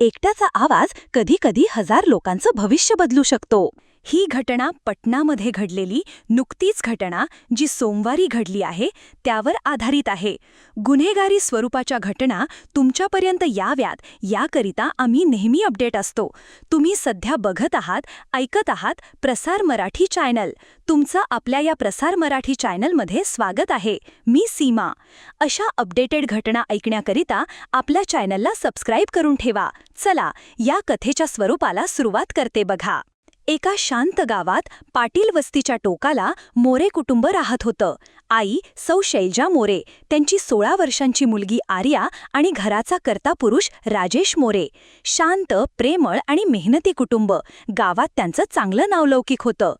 एकट्याचा आवाज कधी कधी हजार लोकांचं भविष्य बदलू शकतो. ही घटना पटनामध्ये घडलेली नुकतीच घटना जी सोमवारी घडली आहे त्यावर आधारित आहे. गुन्हेगारी स्वरूपाच्या घटना तुमच्यापर्यंत याव्यात याकरिता आम्ही नेहमी अपडेट असतो. तुम्ही सध्या बघत आहात ऐकत आहात प्रसार मराठी चॅनल. तुमचं आपल्या या प्रसार मराठी चॅनलमध्ये स्वागत आहे. मी सीमा. अशा अपडेटेड घटना ऐकण्याकरिता आपल्या चॅनलला सबस्क्राईब करून ठेवा. चला या कथेच्या स्वरूपाला सुरुवात करते बघा. एका शांत गावात पाटील वस्तीच्या टोकाला मोरे कुटुंब राहत होतं. आई सौ शैलजा मोरे त्यांची सोळा वर्षांची मुलगी आर्या आणि घराचा कर्ता पुरुष राजेश मोरे. शांत प्रेमळ आणि मेहनती कुटुंब. गावात त्यांचं चांगलं नावलौकिक होतं.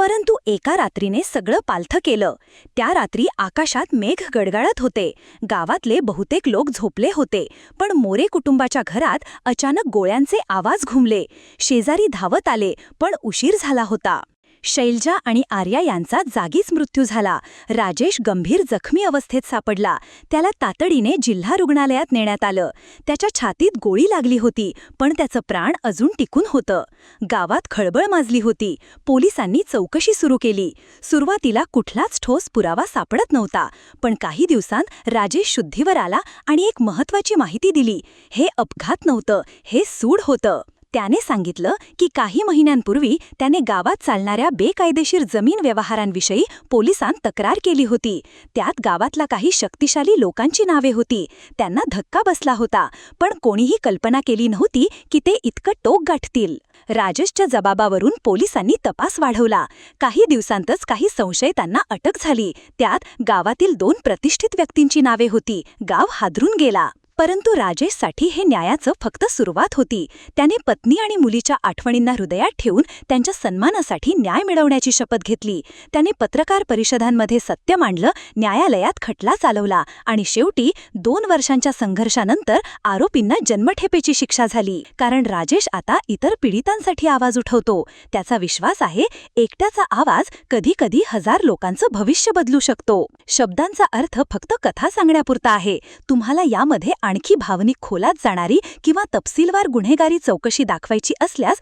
परंतु एका रात्रीने सगळं पालथं केलं. त्या रात्री आकाशात मेघ गडगडत होते. गावातले बहुतेक लोक झोपले होते. पण मोरे कुटुंबाच्या घरात अचानक गोळ्यांचे आवाज घुमले. शेजारी धावत आले पण उशीर झाला होता. शैलजा आणि आर्या यांचा जागीच मृत्यू झाला. राजेश गंभीर जखमी अवस्थेत सापडला. त्याला तातडीने जिल्हा रुग्णालयात नेण्यात आलं. त्याच्या छातीत गोळी लागली होती पण त्याचं प्राण अजून टिकून होतं. गावात खळबळ माजली होती. पोलिसांनी चौकशी सुरू केली. सुरुवातीला कुठलाच ठोस पुरावा सापडत नव्हता पण काही दिवसांत राजेश शुद्धीवर आला आणि एक महत्वाची माहिती दिली. हे अपघात नव्हतं हे सूड होतं. त्याने सांगितलं की काही महिन्यांपूर्वी त्याने गावात चालणाऱ्या बेकायदेशीर जमीन व्यवहारांविषयी पोलिसांत तक्रार केली होती. त्यात गावातला काही शक्तिशाली लोकांची नावे होती. त्यांना धक्का बसला होता पण कोणीही कल्पना केली नव्हती की ते इतकं टोक गाठतील. राजेशच्या जबाबावरून पोलिसांनी तपास वाढवला. काही दिवसांतच काही संशयितांना अटक झाली. त्यात गावातील दोन प्रतिष्ठित व्यक्तींची नावे होती. गाव हादरून गेला. परंतु राजेशसाठी हे न्यायाचं फक्त सुरुवात होती. त्याने पत्नी आणि मुलीच्या आठवणींना हृदयात ठेवून त्यांच्या सन्मानासाठी न्याय मिळवण्याची शपथ घेतली. त्याने पत्रकार परिषदांमध्ये सत्य मांडलं न्यायालयात खटला चालवला आणि शेवटी दोन वर्षांच्या संघर्षानंतर आरोपींना जन्मठेपेची शिक्षा झाली. कारण राजेश आता इतर पीडितांसाठी आवाज उठवतो. त्याचा विश्वास आहे एकट्याचा आवाज कधी कधी हजार लोकांचं भविष्य बदलू शकतो. शब्दांचा अर्थ फक्त कथा सांगण्यापुरता आहे. तुम्हाला यामध्ये आणखी भावनिक खोलात जाणारी किंवा तपशीलवार गुन्हेगारी चौकशी दाखवायची असल्यास